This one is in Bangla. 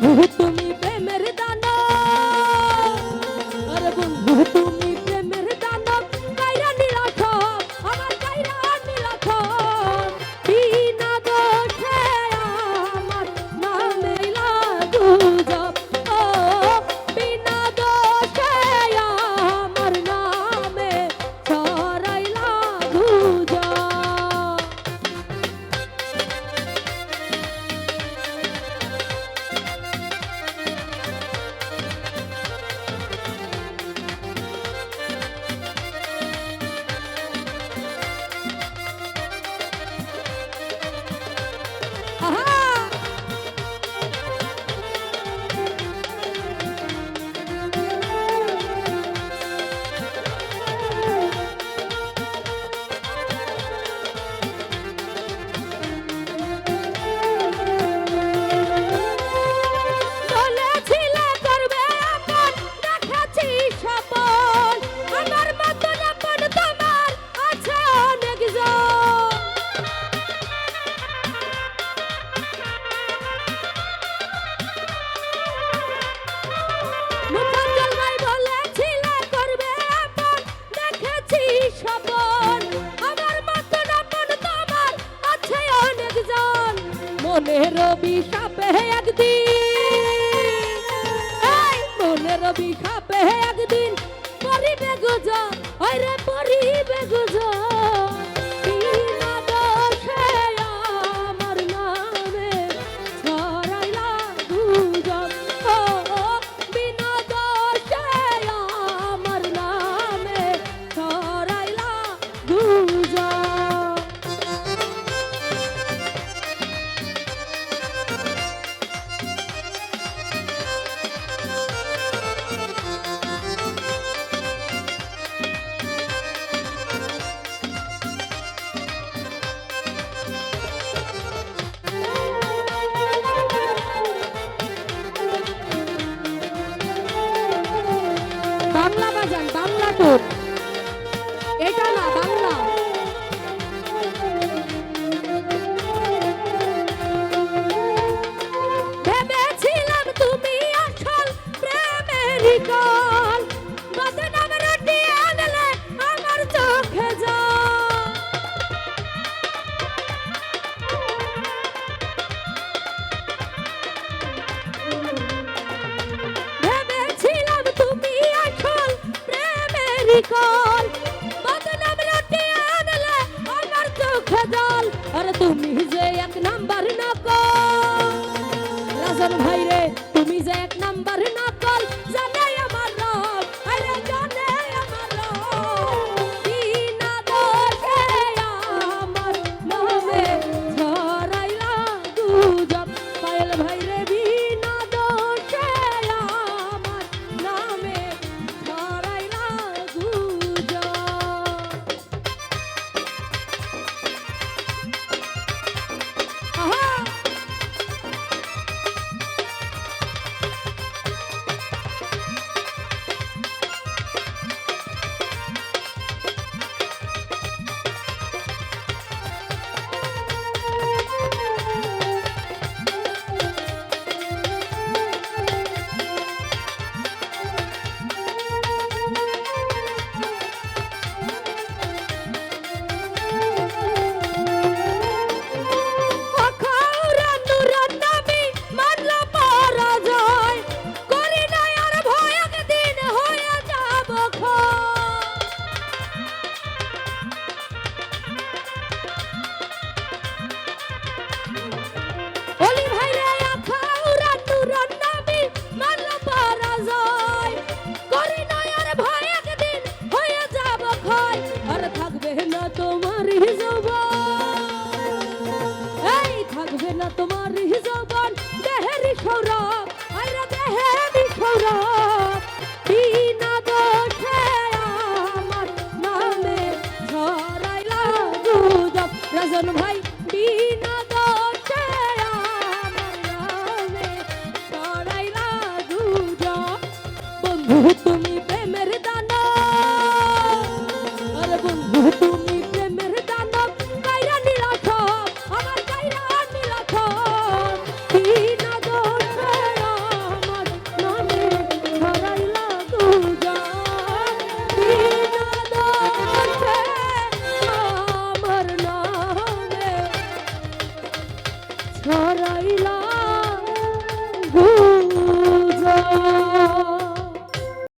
বন্ধু তুমি প্রেমের দানা। আরে বন্ধু। রবি সাপে একদিন। মনে রবি সাপে একদিন। পরিবে গুজন ওই রে পরিবে গুজন বাংলা টোন এটা ভাইরে তুমি যে এক নাম্বার নকল জানে ভাই বিনা